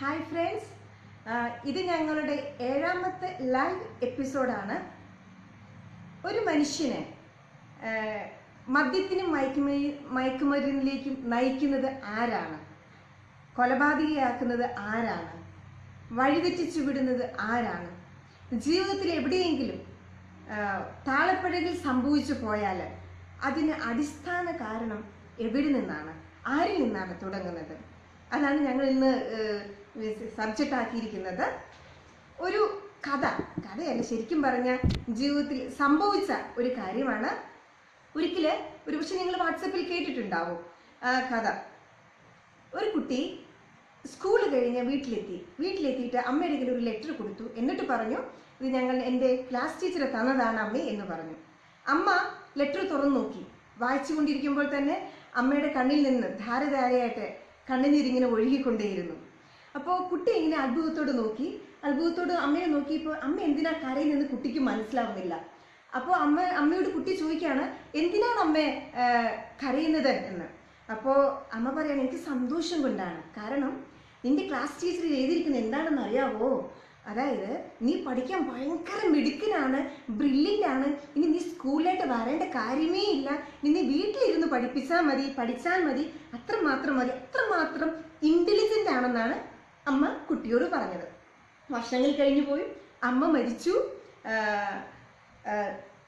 Hi friends ഇത് ഞങ്ങളുടെ ഏഴാമത്തെ ലൈവ് എപ്പിസോഡാണ് ഒരു മനുഷ്യനെ മദ്യത്തിനും മയക്കുമരി മയക്കുമരുന്നിലേക്കും നയിക്കുന്നത് ആരാണ്? കൊലപാതകയാക്കുന്നത് ആരാണ്? വഴിതെറ്റിച്ചു വിടുന്നത് ആരാണ്? ജീവിതത്തിൽ എവിടെയെങ്കിലും താളപ്പിഴകിൽ സംഭവിച്ചു പോയാൽ അതിന് അടിസ്ഥാന കാരണം എവിടെ നിന്നാണ്? ആരിൽ നിന്നാണ് തുടങ്ങുന്നത്? അതാണ് ഞങ്ങൾ ഇന്ന് സബ്ജക്റ്റ് ആക്കിയിരിക്കുന്നത് ഒരു കഥ. കഥയല്ല ശരിക്കും പറഞ്ഞ ജീവിതത്തിൽ സംഭവിച്ച ഒരു കാര്യമാണ്. ഒരിക്കൽ ഒരു പക്ഷെ നിങ്ങൾ വാട്സപ്പിൽ കേട്ടിട്ടുണ്ടാവും കഥ. ഒരു കുട്ടി സ്കൂൾ കഴിഞ്ഞ് വീട്ടിലെത്തി. വീട്ടിലെത്തിയിട്ട് അമ്മയുടെ കയ്യിൽ ഒരു ലെറ്റർ കൊടുത്തു. എന്നിട്ട് പറഞ്ഞു ഇത് ഞങ്ങൾ എന്റെ ക്ലാസ് ടീച്ചറെ തന്നതാണ് അമ്മേ എന്ന് പറഞ്ഞു. അമ്മ ലെറ്റർ തുറന്നു നോക്കി. വായിച്ചു കൊണ്ടിരിക്കുമ്പോൾ തന്നെ അമ്മയുടെ കണ്ണിൽ നിന്ന് ധാരധാരയായിട്ട് കണ്ണുനീരിങ്ങനെ ഒഴുകിക്കൊണ്ടേയിരുന്നു. അപ്പോൾ കുട്ടി ഇങ്ങനെ അത്ഭുതത്തോട് നോക്കി? അത്ഭുതത്തോട് അമ്മയെ നോക്കിയപ്പോൾ അമ്മ എന്തിനാ കരയുന്നെന്ന് കുട്ടിക്ക് മനസ്സിലാവുന്നില്ല? അപ്പോൾ അമ്മ അമ്മയോട് കുട്ടി ചോദിക്കുകയാണ് എന്തിനാണ് അമ്മ കരയുന്നത്? എന്ന്. അപ്പോൾ അമ്മ പറയാണ് എനിക്ക് സന്തോഷം കൊണ്ടാണ്. കാരണം നിന്റെ ക്ലാസ് ടീച്ചർ ചെയ്തിരിക്കുന്നത് എന്താണെന്ന് അറിയാവോ? അതായത് നീ പഠിക്കാൻ ഭയങ്കര മിടുക്കനാണ് ബ്രില്യന്റ് ആണ് ഇനി നീ സ്കൂളിലായിട്ട് വരേണ്ട കാര്യമേ ഇല്ല. ഇനി നീ വീട്ടിലിരുന്ന് പഠിപ്പിച്ചാൽ മതി പഠിച്ചാൽ മതി. അത്രമാത്രം മതി. അത്രമാത്രം ഇന്റലിജന്റ് ആണെന്നാണ് അമ്മ കുട്ടിയോട് പറഞ്ഞത്. വർഷങ്ങൾ കഴിഞ്ഞു പോയി. അമ്മ മരിച്ചു.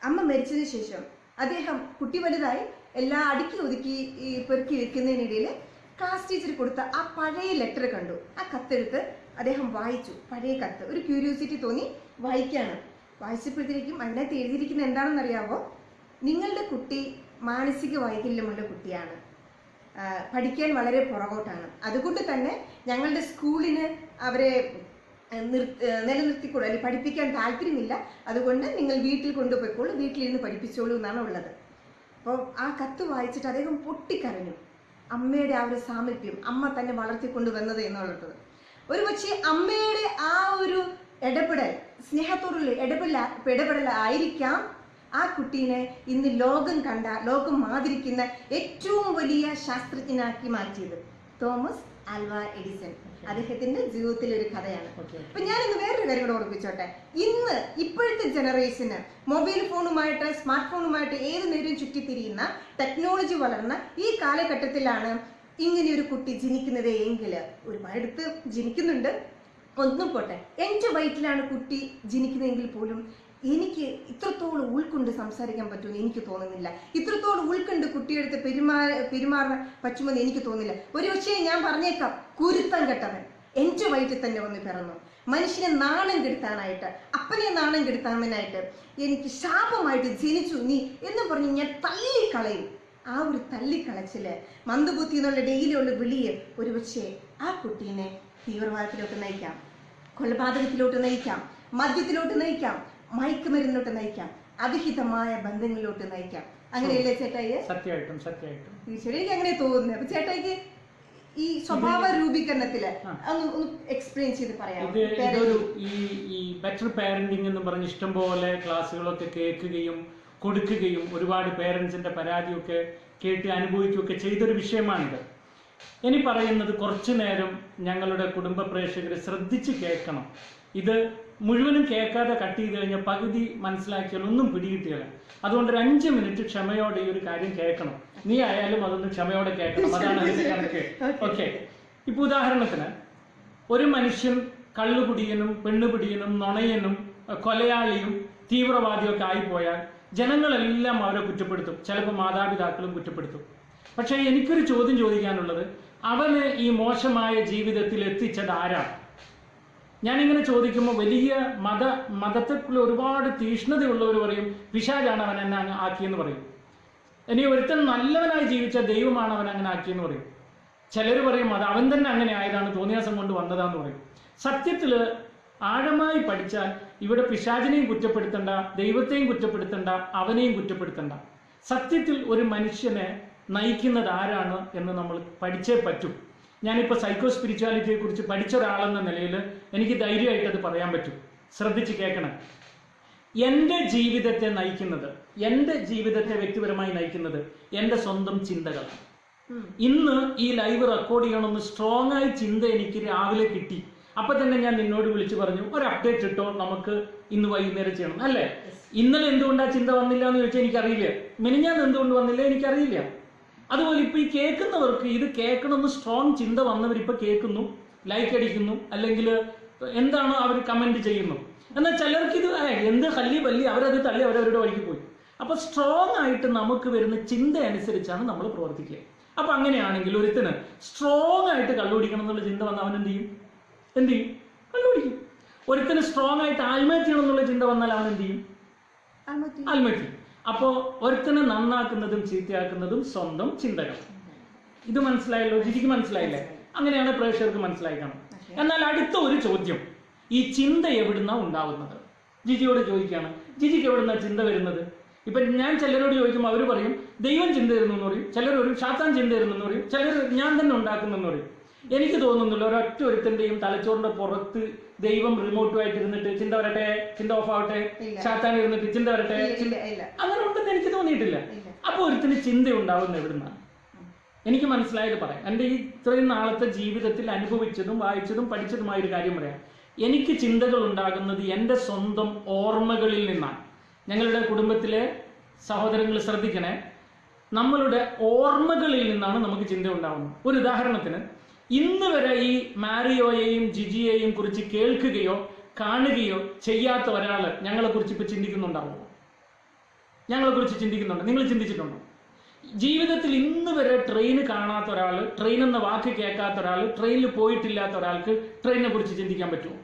അമ്മ മരിച്ചതിന് ശേഷം അദ്ദേഹം കുട്ടി വലുതായി എല്ലാ അടുക്കി ഒതുക്കി പെറുക്കി വെക്കുന്നതിനിടയിൽ ക്ലാസ് ടീച്ചർ കൊടുത്ത ആ പഴയ ലെറ്റർ കണ്ടു. ആ കത്തെടുത്ത് അദ്ദേഹം വായിച്ചു. പഴയ കത്ത്. ഒരു ക്യൂരിയോസിറ്റി തോന്നി വായിക്കാണ്. വായിച്ചപ്പോഴത്തേക്കും അതിനകത്ത് എഴുതിയിരിക്കുന്നത് എന്താണെന്ന് അറിയാവോ നിങ്ങളുടെ കുട്ടി മാനസിക വൈകല്യമുള്ള കുട്ടിയാണ്. പഠിക്കാൻ വളരെ പുറകോട്ടാണ്. അതുകൊണ്ട് തന്നെ ഞങ്ങളുടെ സ്കൂളിന് അവരെ നിലനിർത്തിക്കൊള്ളു. അല്ലെങ്കിൽ പഠിപ്പിക്കാൻ താല്പര്യമില്ല. അതുകൊണ്ട് നിങ്ങൾ വീട്ടിൽ കൊണ്ടുപോയിക്കോളൂ. വീട്ടിലിരുന്ന് പഠിപ്പിച്ചോളൂ എന്നാണ് ഉള്ളത്. അപ്പോൾ ആ കത്ത് വായിച്ചിട്ട് അദ്ദേഹം പൊട്ടിക്കരഞ്ഞു. അമ്മയുടെ ആ ഒരു സാമീപ്യം അമ്മ തന്നെ വളർത്തിക്കൊണ്ടുവന്നത് എന്നുള്ളത് ഒരു പക്ഷേ അമ്മയുടെ ആ ഒരു ഇടപെടൽ സ്നേഹത്തോടുള്ള ഇടപെടൽ ഇടപെടൽ ആയിരിക്കാം ആ കുട്ടീനെ ഇന്ന് ലോകം കണ്ട ലോകം മാതിരിക്കുന്ന ഏറ്റവും വലിയ ശാസ്ത്രജ്ഞനാക്കി മാറ്റിയത് തോമസ് ആൽവ എഡിസൺ. അദ്ദേഹത്തിന്റെ ജീവിതത്തിലെ ഒരു കഥയാണ് അപ്പൊ ഞാൻ ഇന്ന് വേറൊരു കാര്യം കൂടെ ഓർപ്പിച്ചോട്ടെ ഇന്ന് ഇപ്പോഴത്തെ ജനറേഷന് മൊബൈൽ ഫോണുമായിട്ട് സ്മാർട്ട് ഫോണുമായിട്ട് ഏത് നേരം ചുറ്റിത്തിരിയുന്ന ടെക്നോളജി വളർന്ന ഈ കാലഘട്ടത്തിലാണ് ഇങ്ങനെ ഒരു കുട്ടി ജനിക്കുന്നത് എങ്കിൽ ഒരുപാടടുത്ത് ജനിക്കുന്നുണ്ട്. ഒന്നും പോട്ടെ. എന്റെ വയറ്റിലാണ് കുട്ടി ജനിക്കുന്നതെങ്കിൽ പോലും എനിക്ക് ഇത്രത്തോളം ഉൾക്കൊണ്ട് സംസാരിക്കാൻ പറ്റുമെന്ന് എനിക്ക് തോന്നുന്നില്ല. ഇത്രത്തോളം ഉൾക്കൊണ്ട് കുട്ടിയെടുത്ത് പെരുമാ പെരുമാറാൻ പറ്റുമെന്ന് എനിക്ക് തോന്നുന്നില്ല. ഒരു പക്ഷേ ഞാൻ പറഞ്ഞേക്കാം കുരുത്തം കെട്ടവൻ. എന്റെ വയറ്റിൽ തന്നെ വന്ന് പിറന്നു. മനുഷ്യനെ നാണം കെടുത്താനായിട്ട് അപ്പനെ നാണം കെടുത്താമനായിട്ട് എനിക്ക് ശാപമായിട്ട് ജനിച്ചു. നീ എന്ന് പറഞ്ഞ് ഞാൻ തള്ളിക്കളയും. ആ ഒരു തള്ളിക്കളച്ചിൽ മന്ദബുദ്ധി എന്നുള്ള ഡെയിലിയുള്ള വിളിയെ ഒരുപക്ഷെ ആ കുട്ടീനെ തീവ്രവാദത്തിലോട്ട് നയിക്കാം. കൊലപാതകത്തിലോട്ട് നയിക്കാം. മദ്യത്തിലോട്ട് നയിക്കാം. മയക്കുമരുന്നിലോട്ട് നയിക്കാം. അവിഹിതമായ ബന്ധങ്ങളിലോട്ട് നയിക്കാം. അങ്ങനെയല്ലേ ചേട്ടായി സത്യമായിട്ടും സത്യമായിട്ടും. തീർച്ചയായും എനിക്ക് അങ്ങനെ തോന്നുന്നത് അപ്പൊ ചേട്ടായിക്ക് ഈ സ്വഭാവ രൂപീകരണത്തിൽ ഒന്ന് എക്സ്പ്ലെയിൻ ചെയ്ത് പറയാം ഇതൊരു ഈ ഈ ബെറ്റർ പാരന്റിംഗ് എന്ന് പറഞ്ഞ് ഇഷ്ടംപോലെ ക്ലാസ്സുകളൊക്കെ കേൾക്കുകയും കൊടുക്കുകയും ഒരുപാട് പേരൻസിന്റെ പരാതിയൊക്കെ കേട്ട് അനുഭവിക്കുകയൊക്കെ ചെയ്തൊരു വിഷയമാണിത്. ഇനി പറയുന്നത് കുറച്ചു നേരം ഞങ്ങളുടെ കുടുംബ പ്രേക്ഷകർ ശ്രദ്ധിച്ച് കേൾക്കണം. ഇത് മുഴുവനും കേൾക്കാതെ കട്ട് ചെയ്ത് കഴിഞ്ഞാൽ പകുതി മനസ്സിലാക്കിയാൽ ഒന്നും പിടികിട്ടിയല്ല. അതുകൊണ്ട് ഒരു അഞ്ച് മിനിറ്റ് ക്ഷമയോടെ ഈ ഒരു കാര്യം കേൾക്കണം. നീ ആയാലും അതൊന്ന് ക്ഷമയോടെ കേൾക്കണം. അതാണ് അതിന്റെ കണക്ക്. ഓക്കെ. ഇപ്പൊ ഉദാഹരണത്തിന് ഒരു മനുഷ്യൻ കള്ളുകുടിയനും പെണ്ണുപിടിയനും നുണയനും കൊലയാളിയും കൊലയാളിയും തീവ്രവാദിയൊക്കെ ആയിപ്പോയാൽ ജനങ്ങളെല്ലാം അവരെ കുറ്റപ്പെടുത്തും. ചിലപ്പോൾ മാതാപിതാക്കളും കുറ്റപ്പെടുത്തും. പക്ഷേ എനിക്കൊരു ചോദ്യം ചോദിക്കാനുള്ളത് അവന് ഈ മോശമായ ജീവിതത്തിൽ എത്തിച്ചത് ആരാണ്? ഞാനിങ്ങനെ ചോദിക്കുമ്പോൾ വലിയ മത മതത്തെക്കുള്ള ഒരുപാട് തീഷ്ണതയുള്ളവർ പറയും പിശാചാണ് അവൻ എന്നെ ആക്കിയെന്ന് പറയും. ഇനി ഒരുത്തൻ നല്ലവനായി ജീവിച്ച ദൈവമാണ് അവൻ അങ്ങനെ ആക്കിയെന്ന് പറയും. ചിലർ പറയും അത് അവൻ തന്നെ അങ്ങനെ ആയതാണ് തോന്നിയാസം കൊണ്ട് വന്നതാന്ന് പറയും. സത്യത്തിൽ ആഴമായി പഠിച്ചാൽ ഇവിടെ പിശാചിനെയും കുറ്റപ്പെടുത്തണ്ട ദൈവത്തെയും കുറ്റപ്പെടുത്തണ്ട അവനെയും കുറ്റപ്പെടുത്തണ്ട. സത്യത്തിൽ ഒരു മനുഷ്യനെ നയിക്കുന്നത് ആരാണ് എന്ന് നമ്മൾ പഠിച്ചേ പറ്റും. ഞാനിപ്പോൾ സൈക്കോ സ്പിരിച്വാലിറ്റിയെ കുറിച്ച് പഠിച്ച ഒരാളെന്ന നിലയിൽ എനിക്ക് ധൈര്യമായിട്ട് അത് പറയാൻ പറ്റും. ശ്രദ്ധിച്ച് കേൾക്കണം. എന്റെ ജീവിതത്തെ നയിക്കുന്നത് എന്റെ ജീവിതത്തെ വ്യക്തിപരമായി നയിക്കുന്നത് എന്റെ സ്വന്തം ചിന്തകളാണ്. ഇന്ന് ഈ ലൈവ് റെക്കോർഡ് ചെയ്യണമെന്ന് സ്ട്രോങ് ആയി ചിന്ത എനിക്ക് രാവിലെ കിട്ടി. അപ്പൊ തന്നെ ഞാൻ നിന്നോട് വിളിച്ചു പറഞ്ഞു ഒരു അപ്ഡേറ്റ് ഇട്ടോ? നമുക്ക് ഇന്ന് വൈകുന്നേരം ചെയ്യണം. അല്ലേ? ഇന്നലെ എന്തുകൊണ്ടാ ചിന്ത വന്നില്ല എന്ന് ചോദിച്ചാൽ എനിക്കറിയില്ല. മിനിഞ്ഞാന്ന് എന്തുകൊണ്ട് വന്നില്ല എനിക്കറിയില്ല. അതുപോലെ ഇപ്പൊ ഈ കേൾക്കുന്നവർക്ക് ഇത് കേൾക്കണമെന്ന് സ്ട്രോങ് ചിന്ത വന്നവർ ഇപ്പൊ കേൾക്കുന്നു ലൈക്ക് അടിക്കുന്നു അല്ലെങ്കിൽ എന്താണോ അവർ കമന്റ് ചെയ്യുന്നു. എന്നാൽ ചിലർക്ക് ഇത് എന്ത് ഹല്ലി ബല്ലി അവരത് തള്ളി അവരവരുടെ വഴിക്ക് പോയി. അപ്പൊ സ്ട്രോങ് ആയിട്ട് നമുക്ക് വരുന്ന ചിന്ത അനുസരിച്ചാണ് നമ്മൾ പ്രവർത്തിക്കുക അപ്പൊ അങ്ങനെയാണെങ്കിൽ ഒരുത്തിന് സ്ട്രോങ് ആയിട്ട് കള്ളുപിടിക്കണം എന്നുള്ള ചിന്ത വന്നാൽ അവൻ എന്ത് ചെയ്യും? എന്ത് ചെയ്യും? കള്ളുപിടിക്കും ഒരുത്തിന് സ്ട്രോങ് ആയിട്ട് ആത്മഹത്യ ചെയ്യണം എന്നുള്ള ചിന്ത വന്നാൽ അവൻ എന്ത് ചെയ്യും? ആത്മഹത്യ ആത്മഹത്യ അപ്പോ ഒരുത്തനെ നന്നാക്കുന്നതും ചീത്തയാക്കുന്നതും സ്വന്തം ചിന്തകൾ. ഇത് മനസ്സിലായല്ലോ? ജിജിക്ക് മനസ്സിലായില്ലേ? അങ്ങനെയാണ് പ്രേക്ഷകർക്ക് മനസ്സിലായിക്കണം. എന്നാൽ അടുത്ത ഒരു ചോദ്യം. ഈ ചിന്ത എവിടുന്നാ ഉണ്ടാവുന്നത്? ജിജിയോട് ചോദിക്കുകയാണ് ജിജിക്ക് എവിടുന്നാ ചിന്ത വരുന്നത്? ഇപ്പൊ ഞാൻ ചിലരോട് ചോദിക്കുമ്പോൾ അവർ പറയും ദൈവം ചിന്ത തരുന്നു എന്ന് പറയും. ചിലർ പറയും ശാത്താൻ ചിന്ത തരുന്നു എന്ന് പറയും. ചിലർ ഞാൻ തന്നെ ഉണ്ടാക്കുന്നു എന്ന് പറയും. എനിക്ക് തോന്നുന്നില്ല ഒരൊറ്റ ഒരുത്തന്റെയും തലച്ചോറിന്റെ പുറത്ത് ദൈവം റിമോട്ടുമായിട്ട് ഇരുന്നിട്ട് ചിന്ത വരട്ടെ ചിന്ത ഓഫ് ആവട്ടെ ചാത്താൻ ഇരുന്നിട്ട് ചിന്ത വരട്ടെ അങ്ങനെ ഉണ്ടെന്ന് എനിക്ക് തോന്നിയിട്ടില്ല. അപ്പൊ ഒരുത്തിന് ചിന്ത ഉണ്ടാവുന്ന എവിടുന്നാണ് എനിക്ക് മനസ്സിലായത് പറയാം. എന്റെ ഈ ഇത്രയും നാളത്തെ ജീവിതത്തിൽ അനുഭവിച്ചതും വായിച്ചതും പഠിച്ചതുമായ ഒരു കാര്യം പറയാം. എനിക്ക് ചിന്തകൾ ഉണ്ടാകുന്നത് എന്റെ സ്വന്തം ഓർമ്മകളിൽ നിന്നാണ്. ഞങ്ങളുടെ കുടുംബത്തിലെ സഹോദരങ്ങൾ ശ്രദ്ധിക്കണേ. നമ്മളുടെ ഓർമ്മകളിൽ നിന്നാണ് നമുക്ക് ചിന്ത ഉണ്ടാവുന്നത്. ഒരു ഉദാഹരണത്തിന് ഇന്ന് വരെ ഈ മാരിയോയെയും ജിജിയെയും കുറിച്ച് കേൾക്കുകയോ കാണുകയോ ചെയ്യാത്ത ഒരാൾ ഞങ്ങളെക്കുറിച്ച് കുറിച്ച് ഇപ്പൊ ഞങ്ങളെക്കുറിച്ച് ഞങ്ങളെ കുറിച്ച് ചിന്തിക്കുന്നുണ്ട്? നിങ്ങൾ ചിന്തിച്ചിട്ടുണ്ടോ? ജീവിതത്തിൽ ഇന്ന് വരെ ട്രെയിൻ കാണാത്ത ഒരാൾ ട്രെയിൻ എന്ന വാക്ക് കേൾക്കാത്ത ഒരാൾ ട്രെയിനിൽ പോയിട്ടില്ലാത്ത ഒരാൾക്ക് ട്രെയിനിനെ കുറിച്ച് ചിന്തിക്കാൻ പറ്റുമോ?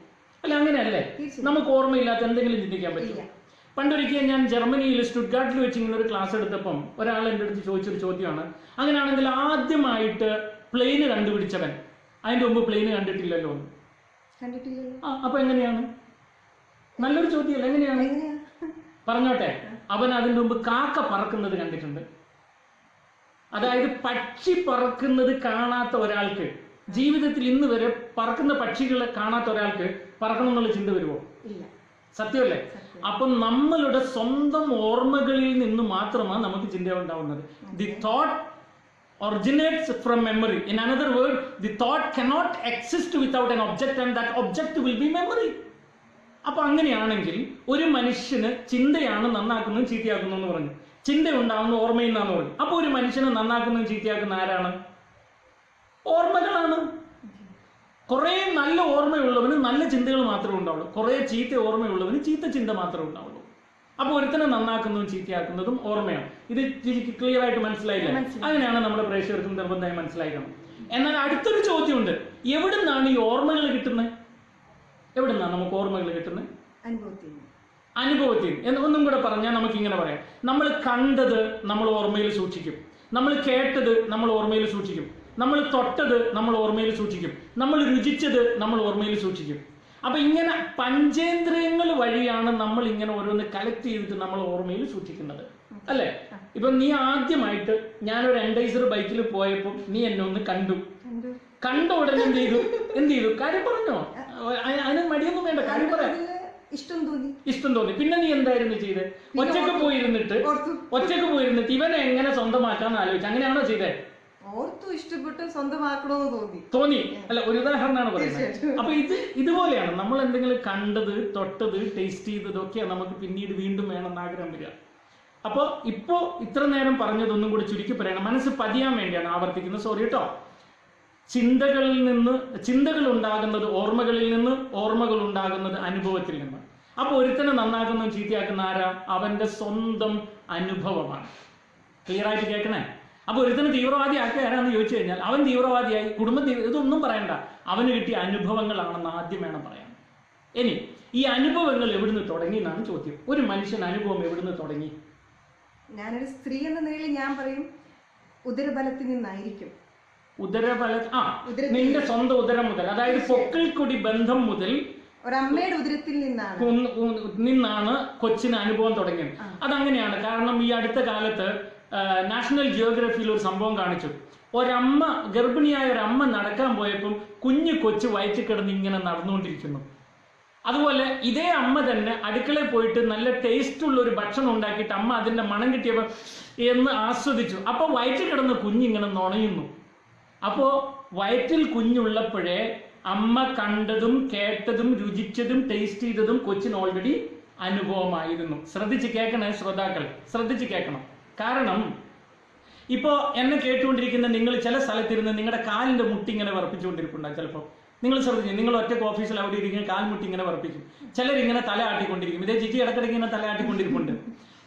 അല്ല അങ്ങനെയല്ലേ. നമുക്ക് ഓർമ്മയില്ലാത്ത എന്തെങ്കിലും ചിന്തിക്കാൻ പറ്റുമോ. പണ്ടൊരിക്കൽ ഞാൻ ജർമ്മനിയിൽ സ്റ്റുഡ്ഗാർട്ടിൽ വെച്ച് ഇങ്ങനെ ഒരു ക്ലാസ് എടുത്തപ്പം ഒരാൾ എന്റെ അടുത്ത് ചോദിച്ചൊരു ചോദ്യമാണ്. അങ്ങനെയാണെങ്കിൽ ആദ്യമായിട്ട് പ്ലെയിന് കണ്ടുപിടിച്ചവൻ അതിന്റെ മുമ്പ് പ്ലെയിന് കണ്ടിട്ടില്ലല്ലോ? ആ അപ്പൊ എങ്ങനെയാണ്? നല്ലൊരു ചോദ്യമല്ല എങ്ങനെയാണ്? എങ്ങനെയാ? പറഞ്ഞോട്ടെ. അവൻ അതിന്റെ മുമ്പ് കാക്ക പറക്കുന്നത് കണ്ടിട്ടുണ്ട്. അതായത് പക്ഷി പറക്കുന്നത് കാണാത്ത ഒരാൾക്ക് ജീവിതത്തിൽ ഇന്ന് വരെ പറക്കുന്ന പക്ഷികളെ കാണാത്ത ഒരാൾക്ക് പറക്കണം എന്നുള്ള ചിന്ത വരുമോ ഇല്ല. സത്യമല്ലേ? അപ്പൊ നമ്മളുടെ സ്വന്തം ഓർമ്മകളിൽ നിന്ന് മാത്രമാണ് നമുക്ക് ചിന്ത ഉണ്ടാവുന്നത്. The thought originates from memory. In another word the thought cannot exist without an object and that object will be memory. അപ്പൊ അങ്ങനെയാണെങ്കിൽ ഒരു മനുഷ്യന് ചിന്തയാണ് നന്നാക്കുന്നതും ചീത്തയാക്കുന്നു എന്ന് പറഞ്ഞു. ചിന്ത ഉണ്ടാവുന്ന ഓർമ്മയിൽ നിന്നാന്ന് പറഞ്ഞു അപ്പൊ ഒരു മനുഷ്യനെ നന്നാക്കുന്നതും ചീത്തയാക്കുന്ന ആരാണ്? ഓർമ്മകളാണ്. കുറെ നല്ല ഓർമ്മയുള്ളവന് നല്ല ചിന്തകൾ മാത്രമേ ഉണ്ടാവുള്ളൂ. കുറെ ചീത്ത ഓർമ്മയുള്ളവന് ചീത്ത ചിന്ത മാത്രമേ ഉണ്ടാവുള്ളൂ. അപ്പൊ ഒരുത്തനെ നന്നാക്കുന്നതും ചീത്തയാക്കുന്നതും ഓർമ്മയാണ്. ഇത് ക്ലിയർ ആയിട്ട് മനസ്സിലായില്ല? മനസ്സിലായി. അങ്ങനെയാണ് നമ്മുടെ പ്രേക്ഷകർക്കും നിർബന്ധമായി മനസ്സിലാക്കണം എന്നാൽ അടുത്തൊരു ചോദ്യമുണ്ട്. എവിടുന്നാണ് ഈ ഓർമ്മകൾ കിട്ടുന്നത് എവിടുന്നാണ് നമുക്ക് ഓർമ്മകൾ കിട്ടുന്നത് അനുഭവത്തിൽ അനുഭവത്തിൽ എന്ന് ഒന്നും കൂടെ പറഞ്ഞാൽ നമുക്ക് ഇങ്ങനെ പറയാം. നമ്മൾ കണ്ടത് നമ്മൾ ഓർമ്മയിൽ സൂക്ഷിക്കും. നമ്മൾ കേട്ടത് നമ്മൾ ഓർമ്മയിൽ സൂക്ഷിക്കും. നമ്മൾ തൊട്ടത് നമ്മൾ ഓർമ്മയിൽ സൂക്ഷിക്കും. നമ്മൾ രുചിച്ചത് നമ്മൾ ഓർമ്മയിൽ സൂക്ഷിക്കും. അപ്പൊ ഇങ്ങനെ പഞ്ചേന്ദ്രിയങ്ങൾ വഴിയാണ് നമ്മൾ ഇങ്ങനെ ഓരോന്ന് കളക്ട് ചെയ്തിട്ട് നമ്മൾ ഓർമ്മയിൽ സൂക്ഷിക്കുന്നത്. അല്ലെ? ഇപ്പൊ നീ ആദ്യമായിട്ട് ഞാനൊരു എൻഡൈസർ ബൈക്കിൽ പോയപ്പോൾ നീ എന്നെ ഒന്ന് കണ്ടു. കണ്ടു. ഉടനെ എന്ത് ചെയ്തു? എന്ത് ചെയ്തു? കാര്യം പറഞ്ഞോ? അതിന് മടിയൊന്നും വേണ്ട. കാര്യം പറയാം ഇഷ്ടം തോന്നി. ഇഷ്ടം തോന്നി. പിന്നെ നീ എന്തായിരുന്നു ചെയ്ത്? ഒറ്റയ്ക്ക് പോയിരുന്നിട്ട് ഒറ്റയ്ക്ക് പോയിരുന്നിട്ട് ഇവനെ എങ്ങനെ സ്വന്തമാക്കാന്ന് ആലോചിച്ചു. അങ്ങനെയാണോ ചെയ്തേ? ഓർത്തു ഇഷ്ടപ്പെട്ട് സ്വന്തമാക്കണമെന്ന് തോന്നി. തോന്നി. അല്ല ഒരു ഉദാഹരണമാണ് പറയുന്നത്. അപ്പൊ ഇത് ഇതുപോലെയാണ്. നമ്മൾ എന്തെങ്കിലും കണ്ടത് തൊട്ടത് ടേസ്റ്റ് ചെയ്തതൊക്കെ നമുക്ക് പിന്നീട് വീണ്ടും വേണമെന്ന് ആഗ്രഹം വരിക. അപ്പോൾ ഇപ്പോ ഇത്ര നേരം പറഞ്ഞതൊന്നും കൂടി ചുരുക്കി പറയണം. മനസ്സ് പതിയാൻ വേണ്ടിയാണ് ആവർത്തിക്കുന്നത്. സോറി കേട്ടോ ചിന്തകളിൽ നിന്ന് ചിന്തകൾ ഉണ്ടാകുന്നത് ഓർമ്മകളിൽ നിന്ന് ഓർമ്മകൾ ഉണ്ടാകുന്നത് അനുഭവത്തിൽ നിന്ന്. അപ്പൊ ഒരുത്തനെ നന്നാക്കുന്ന ചീത്തയാക്കുന്ന ആരാ? അവന്റെ സ്വന്തം അനുഭവമാണ്. ക്ലിയർ ആയിട്ട് കേൾക്കണേ? അപ്പൊ ഒരുത്തിന് തീവ്രവാദി ആക്കി ആരാണെന്ന് ചോദിച്ചു കഴിഞ്ഞാൽ അവൻ തീവ്രവാദിയായി കുടുംബ ഇതൊന്നും പറയണ്ട. അവന് കിട്ടിയ അനുഭവങ്ങളാണെന്ന് ആദ്യം വേണം പറയാൻ. ഇനി ഈ അനുഭവങ്ങൾ എവിടുന്ന് തുടങ്ങി എന്നാണ് ചോദ്യം. ഒരു മനുഷ്യൻ അനുഭവം എവിടുന്ന് തുടങ്ങി? ഞാനൊരു സ്ത്രീ എന്ന നിലയിൽ ഞാൻ പറയും ഉദരബലത്തിൽ നിന്നായിരിക്കും. ഉദരബല ആ നിന്റെ സ്വന്തം ഉദരം മുതൽ അതായത് പൊക്കിൾ കൊടി ബന്ധം മുതൽ ഒരമ്മയുടെ ഉദരത്തിൽ നിന്നാണ്. നിന്നാണ് കൊച്ചിന് അനുഭവം തുടങ്ങിയത്. അതങ്ങനെയാണ്. കാരണം ഈ അടുത്ത കാലത്ത് നാഷണൽ ജിയോഗ്രഫിയിൽ ഒരു സംഭവം കാണിച്ചു. ഒരമ്മ ഗർഭിണിയായ ഒരമ്മ നടക്കാൻ പോയപ്പം കുഞ്ഞു കൊച്ചു വയറ്റിൽ കിടന്ന് ഇങ്ങനെ നടന്നുകൊണ്ടിരിക്കുന്നു. അതുപോലെ ഇതേ അമ്മ തന്നെ അടുക്കളയിൽ പോയിട്ട് നല്ല ടേസ്റ്റ് ഉള്ള ഒരു ഭക്ഷണം ഉണ്ടാക്കിയിട്ട് അമ്മ അതിന്റെ മണം കിട്ടിയപ്പോൾ എന്ന് ആസ്വദിച്ചു. അപ്പോൾ വയറ്റിൽ കിടന്ന കുഞ്ഞിങ്ങനെ നുണയുന്നു. അപ്പോൾ വയറ്റിൽ കുഞ്ഞുള്ളപ്പോഴേ അമ്മ കണ്ടതും കേട്ടതും രുചിച്ചതും ടേസ്റ്റ് ചെയ്തതും കൊച്ചിന് ഓൾറെഡി അനുഭവമായിരുന്നു. ശ്രദ്ധിച്ച് കേൾക്കണേ ശ്രോതാക്കൾ. ശ്രദ്ധിച്ച് കേൾക്കണം. കാരണം ഇപ്പോൾ എന്നെ കേട്ടുകൊണ്ടിരിക്കുന്ന നിങ്ങൾ ചില സ്ഥലത്തിരുന്ന് നിങ്ങളുടെ കാലിന്റെ മുട്ടി ഇങ്ങനെ വിറപ്പിച്ചുകൊണ്ടിരിക്കുന്നുണ്ടാവും ചിലപ്പോൾ നിങ്ങൾ ശ്രദ്ധിച്ചു നിങ്ങൾ ഒറ്റ ഓഫീസിൽ അവിടെ ഇരിക്കുന്ന കാൽമുട്ടി ഇങ്ങനെ വിറപ്പിക്കും ചിലരിങ്ങനെ തല ആട്ടിക്കൊണ്ടിരിക്കും. ഇതേ ജിജി ഇടക്കിടയ്ക്ക് ഇങ്ങനെ തല ആട്ടിക്കൊണ്ടിരിപ്പുണ്ട്.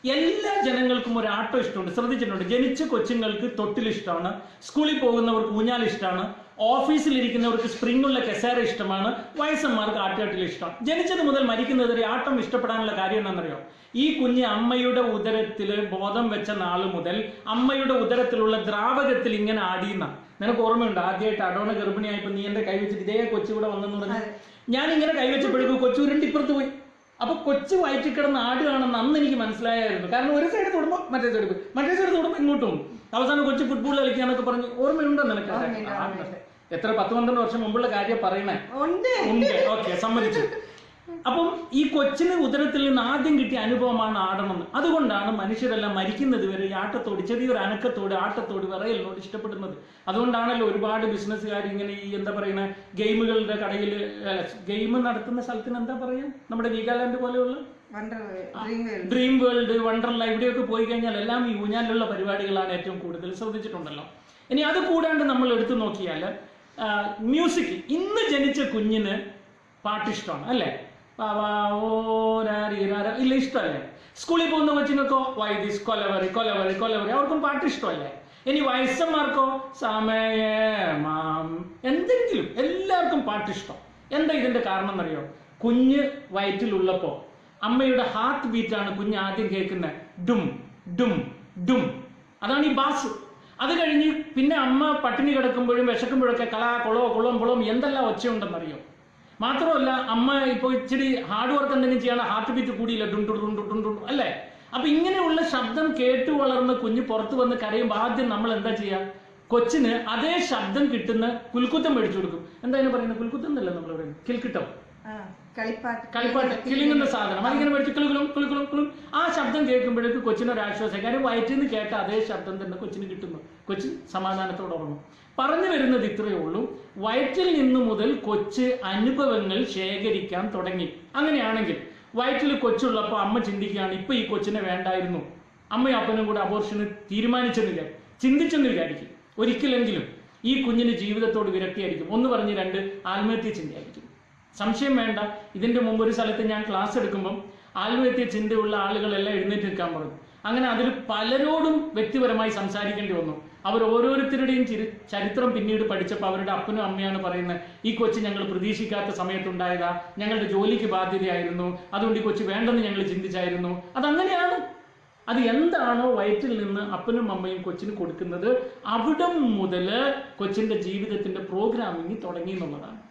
എല്ലാ ജനങ്ങൾക്കും ഒരു ആട്ടോ ഇഷ്ടമുണ്ട്. ശ്രദ്ധിച്ചിട്ടുണ്ട്. ജനിച്ച കൊച്ചുങ്ങൾക്ക് തൊട്ടിൽ ഇഷ്ടമാണ്. സ്കൂളിൽ പോകുന്നവർക്ക് ഊഞ്ഞാൽ ഇഷ്ടമാണ്. ഓഫീസിൽ ഇരിക്കുന്നവർക്ക് സ്പ്രിംഗ് ഉള്ള കെസേര ഇഷ്ടമാണ്. വയസ്സന്മാർക്ക് ആട്ടുകാട്ടിൽ ഇഷ്ടം. ജനിച്ചത് മുതൽ മരിക്കുന്നത് വരെ ആട്ടം ഇഷ്ടപ്പെടാനുള്ള കാര്യം എന്താണെന്നറിയോ? ഈ കുഞ്ഞ് അമ്മയുടെ ഉദരത്തിൽ ബോധം വെച്ച നാൾ മുതൽ അമ്മയുടെ ഉദരത്തിലുള്ള ദ്രാവകത്തിൽ ഇങ്ങനെ ആടിയുന്ന. നിനക്ക് ഓർമ്മയുണ്ട്? ആദ്യമായിട്ട് അടോണ ഗർഭിണിയായപ്പോൾ നീ എന്റെ കൈ വെച്ചിട്ട് ഇതേ കൊച്ചു ഇവിടെ വന്നെന്ന് പറഞ്ഞു? ഞാൻ ഇങ്ങനെ കൈവച്ചപ്പോഴേക്കും കൊച്ചു ഉരുണ്ടിപ്പുറത്ത് പോയി. അപ്പൊ കൊച്ചു വയറ്റിൽ കിടന്ന് ആടുകയാണെന്ന് അന്ന് എനിക്ക് മനസ്സിലായായിരുന്നു. കാരണം ഒരു സൈഡ് തൊടുമ്പോ മറ്റേ സൈഡ് പോയി മറ്റേ സൈഡ് തൊടുമ്പോ ഇങ്ങോട്ടും അവസാനം കൊച്ചു ഫുട്ബോൾ കളിക്കാന്നൊക്കെ പറഞ്ഞു ഓർമ്മയുണ്ടോ നിനക്ക്. എത്ര പത്ത് പന്ത്രണ്ട് വർഷം മുമ്പുള്ള കാര്യം പറയണേ? ഉണ്ട്. ഓക്കെ സമ്മതിച്ചു. അപ്പം ഈ കൊച്ചിന് ഉദരത്തിൽ നിന്ന് ആദ്യം കിട്ടിയ അനുഭവമാണ് ആടണമെന്ന് അതുകൊണ്ടാണ് മനുഷ്യരെല്ലാം മരിക്കുന്നത് വരെ ഈ ആട്ടത്തോട് ചെറിയൊരു അനക്കത്തോട് ആട്ടത്തോട് വിറയലിനോട് ഇഷ്ടപ്പെടുന്നത്. അതുകൊണ്ടാണല്ലോ ഒരുപാട് ബിസിനസ്സുകാർ ഇങ്ങനെ ഈ എന്താ പറയുന്ന ഗെയിമുകളുടെ കടയിൽ ഗെയിം നടത്തുന്ന സ്ഥലത്തിന് എന്താ പറയാ? നമ്മുടെ വീഗാലാൻഡ് പോലെയുള്ള? ഡ്രീം വേൾഡ് വണ്ടർല ഇവിടെയൊക്കെ പോയി കഴിഞ്ഞാൽ എല്ലാം ഈ ഊഞ്ഞാലുള്ള പരിപാടികളാണ് ഏറ്റവും കൂടുതൽ ശ്രദ്ധിച്ചിട്ടുണ്ടല്ലോ. ഇനി അത് കൂടാണ്ട് നമ്മൾ എടുത്തു നോക്കിയാൽ മ്യൂസിക്. ഇന്ന് ജനിച്ച കുഞ്ഞിന് പാട്ടിഷ്ടമാണ് അല്ലേ. ഇല്ല ഇഷ്ടമല്ലേ? സ്കൂളിൽ പോകുന്ന കൊച്ചിനൊക്കോ വൈദിസ് കൊലവറി കൊലവറി കൊലവറി. അവർക്കും പാട്ട് ഇഷ്ടമല്ലേ? ഇനി വയസ്സന്മാർക്കോ സമയ എന്തെങ്കിലും. എല്ലാവർക്കും പാട്ട് ഇഷ്ടം. എന്താ ഇതിന്റെ കാരണം എന്നറിയോ? കുഞ്ഞ് വയറ്റിലുള്ളപ്പോ അമ്മയുടെ ഹാർട്ട് ബീറ്റ് ആണ് കുഞ്ഞ് ആദ്യം കേൾക്കുന്നത് ഡും ഡും ഡും. അതാണ് ഈ ബാസ്. അത് കഴിഞ്ഞ് പിന്നെ അമ്മ പട്ടിണി കിടക്കുമ്പോഴും വിശക്കുമ്പോഴൊക്കെ കള കുളോ കുളം പുളം എന്തെല്ലാം ഒച്ചയുണ്ടെന്നറിയോ? മാത്രമല്ല അമ്മ ഇപ്പോൾ ഇച്ചിരി ഹാർഡ് വർക്ക് എന്തെങ്കിലും ചെയ്യണം ഹാർട്ട് ബീറ്റ് കൂടിയില്ല ഡും ഡും ഡും ഡും ഡും ഡും അല്ലേ? അപ്പൊ ഇങ്ങനെയുള്ള ശബ്ദം കേട്ടു വളർന്ന കുഞ്ഞ് പുറത്തു വന്ന് കരയുമ്പോൾ ആദ്യം നമ്മൾ എന്താ ചെയ്യുക കൊച്ചിന് അതേ ശബ്ദം കിട്ടുന്ന കുൽക്കുത്തം മേടിച്ചു കൊടുക്കും. എന്താ പറയുന്നത്? കുൽക്കുത്തം എന്നല്ല നമ്മൾ പറയുന്നത്. കിൽക്കിട്ടം. കളിപ്പാട്ട്. കിളിങ്ങുന്ന സാധനം. അതിങ്ങനെ മേടിച്ച് കിളുകളും കിളുകളും കിളും ആ ശബ്ദം കേൾക്കുമ്പോഴേക്ക് കൊച്ചിന് ഒരു ആശ്വാസം. കാര്യം വയറ്റിൽ നിന്ന് കേട്ട അതേ ശബ്ദം തന്നെ കൊച്ചിന് കിട്ടുന്നു. കൊച്ചിൻ സമാധാനത്തോടെ ഉറങ്ങും. പറഞ്ഞു വരുന്നത് ഇത്രയേ ഉള്ളൂ. വയറ്റിൽ നിന്ന് മുതൽ കൊച്ച് അനുഭവങ്ങൾ ശേഖരിക്കാൻ തുടങ്ങി. അങ്ങനെയാണെങ്കിൽ വയറ്റിൽ കൊച്ചുള്ളപ്പോൾ അമ്മ ചിന്തിക്കുകയാണ് ഇപ്പൊ ഈ കൊച്ചിനെ വേണ്ടായിരുന്നു. അമ്മയും അപ്പനും കൂടെ അബോർഷന് തീരുമാനിച്ചെന്ന് വിചാരിക്കും ചിന്തിച്ചെന്ന് വിചാരിക്കും ഒരിക്കലെങ്കിലും ഈ കുഞ്ഞിന് ജീവിതത്തോട് വിരക്തിയായിരിക്കും. ഒന്ന് പറഞ്ഞ് രണ്ട് ആത്മഹത്യ ചിന്തയായിരിക്കും. സംശയം വേണ്ട. ഇതിന്റെ മുമ്പ് ഒരു സ്ഥലത്ത് ഞാൻ ക്ലാസ് എടുക്കുമ്പം ആത്മഹത്യ ചിന്തയുള്ള ആളുകളെല്ലാം എഴുന്നേറ്റ് നിൽക്കാൻ പറഞ്ഞു. അങ്ങനെ അതിൽ പലരോടും വ്യക്തിപരമായി സംസാരിക്കേണ്ടി വന്നു. അവർ ഓരോരുത്തരുടെയും ചിരി ചരിത്രം പിന്നീട് പഠിച്ചപ്പോൾ അവരുടെ അപ്പനും അമ്മയാണ് പറയുന്നത് ഈ കൊച്ചു ഞങ്ങൾ പ്രതീക്ഷിക്കാത്ത സമയത്തുണ്ടായതാ. ഞങ്ങളുടെ ജോലിക്ക് ബാധ്യതയായിരുന്നു. അതുകൊണ്ട് ഈ കൊച്ചു വേണ്ടെന്ന് ഞങ്ങൾ ചിന്തിച്ചായിരുന്നു. അതങ്ങനെയാണ്. അത് എന്താണോ വയറ്റിൽ നിന്ന് അപ്പനും അമ്മയും കൊച്ചിന് കൊടുക്കുന്നത്. അവിടം മുതൽ കൊച്ചിന്റെ ജീവിതത്തിന്റെ പ്രോഗ്രാമിങ് തുടങ്ങി എന്നുള്ളതാണ്.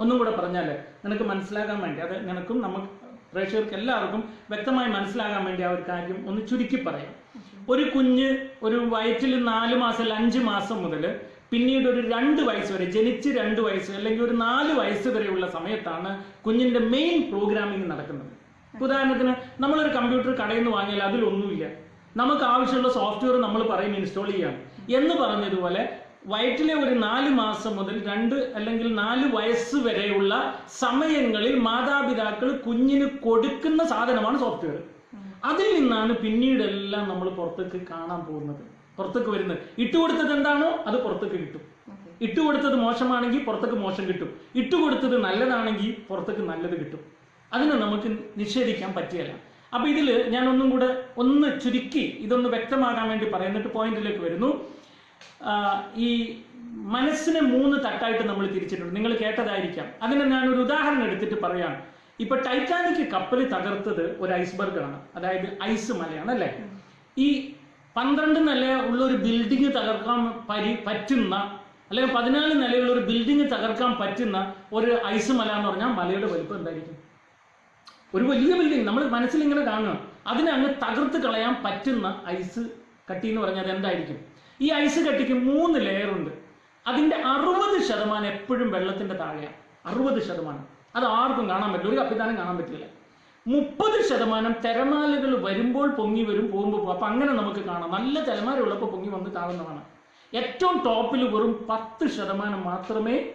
ഒന്നും കൂടെ പറഞ്ഞാൽ നിനക്ക് മനസ്സിലാകാൻ വേണ്ടി അത് നിനക്കും നമുക്ക് പ്രേക്ഷകർക്ക് എല്ലാവർക്കും വ്യക്തമായി മനസ്സിലാകാൻ വേണ്ടി ആ ഒരു കാര്യം ഒന്ന് ചുരുക്കി പറയാം. ഒരു കുഞ്ഞ് ഒരു വയറ്റിൽ നാല് മാസം അല്ല അഞ്ച് മാസം മുതൽ പിന്നീട് ഒരു രണ്ട് വയസ്സ് വരെ ജനിച്ച് രണ്ട് വയസ്സ് അല്ലെങ്കിൽ ഒരു നാല് വയസ്സ് വരെയുള്ള സമയത്താണ് കുഞ്ഞിന്റെ മെയിൻ പ്രോഗ്രാമിംഗ് നടക്കുന്നത്. ഉദാഹരണത്തിന് നമ്മളൊരു കമ്പ്യൂട്ടർ കടയിൽ നിന്ന് വാങ്ങിയാൽ അതിലൊന്നുമില്ല. നമുക്ക് ആവശ്യമുള്ള സോഫ്റ്റ്വെയർ നമ്മൾ പറയും ഇൻസ്റ്റാൾ ചെയ്യാം എന്ന് പറഞ്ഞതുപോലെ വയറ്റിലെ ഒരു നാല് മാസം മുതൽ രണ്ട് അല്ലെങ്കിൽ നാല് വയസ്സ് വരെയുള്ള സമയങ്ങളിൽ മാതാപിതാക്കൾ കുഞ്ഞിന് കൊടുക്കുന്ന സാധനമാണ് സോഫ്റ്റ്വെയർ അതിൽ നിന്നാണ് പിന്നീടെല്ലാം നമ്മൾ പുറത്തേക്ക് കാണാൻ പോകുന്നത്. പുറത്തേക്ക് വരുന്നത്. ഇട്ടുകൊടുത്തത് എന്താണോ അത് പുറത്തേക്ക് കിട്ടും. ഇട്ടുകൊടുത്തത് മോശമാണെങ്കിൽ പുറത്തേക്ക് മോശം കിട്ടും. ഇട്ടുകൊടുത്തത് നല്ലതാണെങ്കിൽ പുറത്തേക്ക് നല്ലത് കിട്ടും. അതിനെ നമുക്ക് നിഷേധിക്കാൻ പറ്റിയല്ല. അപ്പൊ ഇതിൽ ഞാൻ ഒന്നും കൂടെ ഒന്ന് ചുരുക്കി ഇതൊന്ന് വ്യക്തമാകാൻ വേണ്ടി പറയുന്നിട്ട് പോയിന്റിലേക്ക് വരുന്നു. ഈ മനസ്സിനെ മൂന്ന് തട്ടായിട്ട് നമ്മൾ തിരിച്ചിട്ടുണ്ട്. നിങ്ങൾ കേട്ടതായിരിക്കാം. അതിന് ഞാൻ ഒരു ഉദാഹരണം എടുത്തിട്ട് പറയാം. ഇപ്പൊ ടൈറ്റാനിക് കപ്പൽ തകർത്തത് ഒരു ഐസ്ബർഗാണ്. അതായത് ഐസ് മലയാണ് അല്ലേ? ഈ പന്ത്രണ്ട് നില ഉള്ള ഒരു ബിൽഡിംഗ് തകർക്കാൻ പരി പറ്റുന്ന അല്ലെങ്കിൽ പതിനാല് നിലയുള്ള ഒരു ബിൽഡിംഗ് തകർക്കാൻ പറ്റുന്ന ഒരു ഐസ് മല എന്ന് പറഞ്ഞാൽ മലയുടെ വലിപ്പം എന്തായിരിക്കും? ഒരു വലിയ ബിൽഡിംഗ് നമ്മൾ മനസ്സിൽ ഇങ്ങനെ കാണുക. അതിനെ അങ്ങ് തകർത്ത് കളയാൻ പറ്റുന്ന ഐസ് കട്ടി എന്ന് പറഞ്ഞാൽ അത് എന്തായിരിക്കും ഈ ഐസ് കട്ടിക്ക് മൂന്ന് ലെയർ ഉണ്ട്. അതിന്റെ അറുപത് ശതമാനം എപ്പോഴും വെള്ളത്തിന്റെ താഴെയാണ് അറുപത് ശതമാനം. അത് ആർക്കും കാണാൻ പറ്റില്ല. ഒരു കപ്പിത്താനും കാണാൻ പറ്റില്ല. മുപ്പത് ശതമാനം തിരമാലകൾ വരുമ്പോൾ പൊങ്ങി വരും പോകുമ്പോൾ പോകും. അപ്പൊ അങ്ങനെ നമുക്ക് കാണാം. നല്ല തിരമാല ഉള്ളപ്പോൾ പൊങ്ങി വന്ന് കാണുന്നതാണ് ഏറ്റവും ടോപ്പിൽ വെറും പത്ത് ശതമാനം മാത്രമേ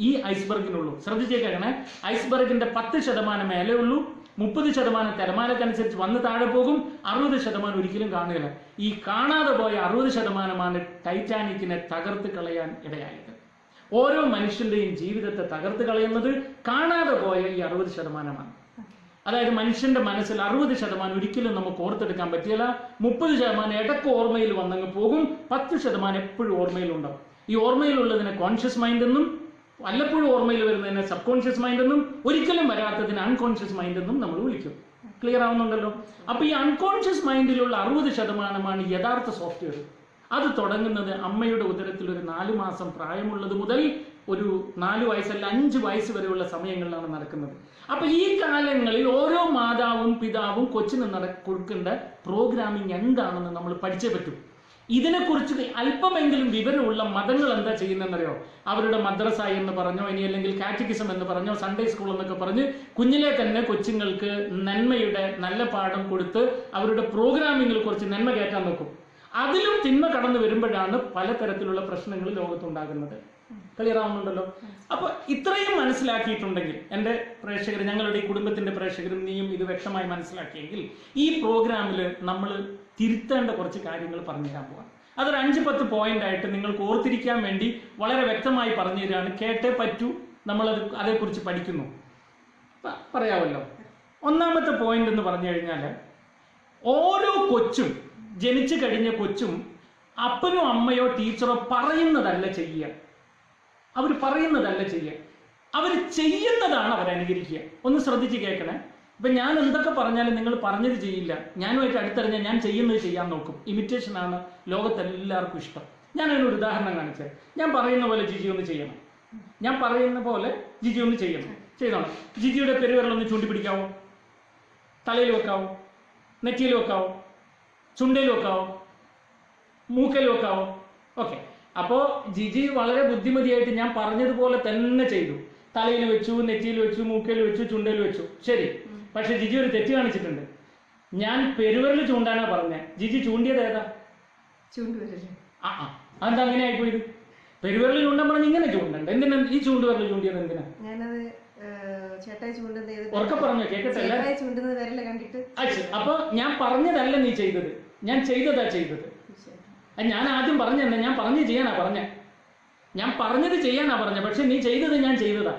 ഈ ഐസ്ബർഗിനുള്ളൂ. ശ്രദ്ധിച്ചേക്കണേ ഐസ്ബർഗിന്റെ പത്ത് ശതമാനം മേലേ ഉള്ളൂ. മുപ്പത് ശതമാനം തിരമാലക്കനുസരിച്ച് വന്ന് താഴെ പോകും അറുപത് ശതമാനം ഒരിക്കലും കാണുകയില്ല. ഈ കാണാതെ പോയ അറുപത് ശതമാനമാണ് ടൈറ്റാനിക്കിനെ തകർത്ത് കളയാൻ ഇടയായത്. ഓരോ മനുഷ്യന്റെയും ജീവിതത്തെ തകർത്ത് കളയുന്നത് കാണാതെ പോയ ഈ അറുപത് ശതമാനമാണ്. അതായത് മനുഷ്യന്റെ മനസ്സിൽ അറുപത് ശതമാനം ഒരിക്കലും നമുക്ക് ഓർത്തെടുക്കാൻ പറ്റില്ല. മുപ്പത് ശതമാനം ഇടയ്ക്ക് ഓർമ്മയിൽ വന്നങ്ങ് പോകും. പത്ത് ശതമാനം എപ്പോഴും ഓർമ്മയിലുണ്ടാവും. ഈ ഓർമ്മയിലുള്ളതിനെ കോൺഷ്യസ് മൈൻഡ് എന്നും വല്ലപ്പോഴും ഓർമ്മയിൽ വരുന്നതിനെ സബ് കോൺഷ്യസ് മൈൻഡ് എന്നും ഒരിക്കലും വരാത്തതിന് അൺകോൺഷ്യസ് മൈൻഡ് എന്നും നമ്മൾ വിളിക്കും. ക്ലിയർ ആവുന്നുണ്ടല്ലോ? അപ്പൊ ഈ അൺകോൺഷ്യസ് മൈൻഡിലുള്ള അറുപത് ശതമാനമാണ് യഥാർത്ഥ സോഫ്റ്റ്വെയർ അത് തുടങ്ങുന്നത് അമ്മയുടെ ഉദരത്തിൽ ഒരു നാലു മാസം പ്രായമുള്ളത് മുതൽ ഒരു നാല് വയസ്സല്ല അഞ്ച് വയസ്സ് വരെയുള്ള സമയങ്ങളിലാണ് നടക്കുന്നത്. അപ്പൊ ഈ കാലങ്ങളിൽ ഓരോ മാതാവും പിതാവും കൊച്ചിന് നട കൊടുക്കേണ്ട പ്രോഗ്രാമിംഗ് എന്താണെന്ന് നമ്മൾ പഠിച്ചേ പറ്റും. ഇതിനെക്കുറിച്ച് അല്പമെങ്കിലും വിവരമുള്ള മതങ്ങൾ എന്താ ചെയ്യുന്നതെന്നറിയോ? അവരുടെ മദ്രസ എന്ന് പറഞ്ഞോ ഇനി അല്ലെങ്കിൽ കാറ്റഗിസം എന്ന് പറഞ്ഞോ സൺഡേ സ്കൂൾ എന്നൊക്കെ പറഞ്ഞ് കുഞ്ഞിലെ തന്നെ കൊച്ചുങ്ങൾക്ക് നന്മയുടെ നല്ല പാഠം കൊടുത്ത് അവരുടെ പ്രോഗ്രാമിങ്ങിൽ കുറച്ച് നന്മ കയറ്റാൻ നോക്കും. അതിലും തിന്മ കടന്നു വരുമ്പോഴാണ് പലതരത്തിലുള്ള പ്രശ്നങ്ങൾ ലോകത്തുണ്ടാകുന്നത് ക്ലിയർ ആവുന്നുണ്ടല്ലോ? അപ്പൊ ഇത്രയും മനസ്സിലാക്കിയിട്ടുണ്ടെങ്കിൽ എന്റെ പ്രേക്ഷകർ ഞങ്ങളുടെ ഈ കുടുംബത്തിന്റെ പ്രേക്ഷകരും നീയും ഇത് വ്യക്തമായി മനസ്സിലാക്കിയെങ്കിൽ ഈ പ്രോഗ്രാമിൽ നമ്മൾ തിരുത്തേണ്ട കുറച്ച് കാര്യങ്ങൾ പറഞ്ഞു തരാൻ പോവാം. അതൊരു അഞ്ച് പത്ത് പോയിന്റ് ആയിട്ട് നിങ്ങൾക്ക് ഓർത്തിരിക്കാൻ വേണ്ടി വളരെ വ്യക്തമായി പറഞ്ഞു തരികയാണ് കേട്ടേ പറ്റൂ. നമ്മളത് അതേക്കുറിച്ച് പഠിക്കുന്നു. പറയാമല്ലോ. ഒന്നാമത്തെ പോയിന്റ് എന്ന് പറഞ്ഞു കഴിഞ്ഞാൽ ഓരോ കൊച്ചും ജനിച്ചു കഴിഞ്ഞ കൊച്ചും അപ്പനോ അമ്മയോ ടീച്ചറോ പറയുന്നതല്ല ചെയ്യുക. അവർ പറയുന്നതല്ല ചെയ്യുക. അവർ ചെയ്യുന്നതാണ് അവർ അനുകരിക്കുക ഒന്ന് ശ്രദ്ധിച്ച് കേൾക്കണേ. ഇപ്പൊ ഞാൻ എന്തൊക്കെ പറഞ്ഞാലും നിങ്ങൾ പറഞ്ഞത് ചെയ്യില്ല. ഞാനുമായിട്ട് അടുത്തറിഞ്ഞാൽ ഞാൻ ചെയ്യുന്നത് ചെയ്യാൻ നോക്കും. ഇമിറ്റേഷൻ ആണ് ലോകത്തെല്ലാവർക്കും ഇഷ്ടം. ഞാൻ അതിനൊരു ഉദാഹരണം കാണിച്ചത് ഞാൻ പറയുന്ന പോലെ ജിജി ഒന്ന് ചെയ്യണം. ഞാൻ പറയുന്ന പോലെ ജിജി ഒന്ന് ചെയ്യണം. ചെയ്തോണം ജിജിയുടെ പെരുവിരലൊന്ന് ചൂണ്ടിപ്പിടിക്കാവോ? തലയിൽ വെക്കാവോ? നെറ്റിയിൽ വെക്കാവോ? ചുണ്ടയിൽ വെക്കാവോ? മൂക്കൽ വെക്കാവോ? ഓക്കെ. അപ്പോൾ ജിജി വളരെ ബുദ്ധിമതിയായിട്ട് ഞാൻ പറഞ്ഞതുപോലെ തന്നെ ചെയ്തു. തലയിൽ വെച്ചു നെറ്റിയിൽ വെച്ചു മൂക്കയിൽ വെച്ചു ചുണ്ടയിൽ വെച്ചു. ശരി. പക്ഷെ ജിജി ഒരു തെറ്റ് കാണിച്ചിട്ടുണ്ട്. ഞാൻ പെരുവരൽ ചൂണ്ടാനാ പറഞ്ഞേ. ജിജി ചൂണ്ടിയത് ഏതാ? ആ ആ. അതെന്താ അങ്ങനെ ആയിപ്പോയത്? പെരുവരൽ ചൂണ്ടാൻ പറഞ്ഞ ഇങ്ങനെ ചൂണ്ടുണ്ട്. എന്തിനാ? ഈ ചൂണ്ടുവരൽ ചൂണ്ടിയത് എന്തിനാ? ഞാനത് ചേട്ടായി ചൂണ്ടുന്നത് പറഞ്ഞോ കണ്ടിട്ട്. അപ്പൊ ഞാൻ പറഞ്ഞതല്ല നീ ചെയ്തത്. ഞാൻ ചെയ്തതാ ചെയ്തത്. ഞാൻ ആദ്യം പറഞ്ഞെന്നെ ഞാൻ പറഞ്ഞു ചെയ്യാനാ പറഞ്ഞ. ഞാൻ പറഞ്ഞത് ചെയ്യാനാ പറഞ്ഞ. പക്ഷെ നീ ചെയ്തത് ഞാൻ ചെയ്തതാ.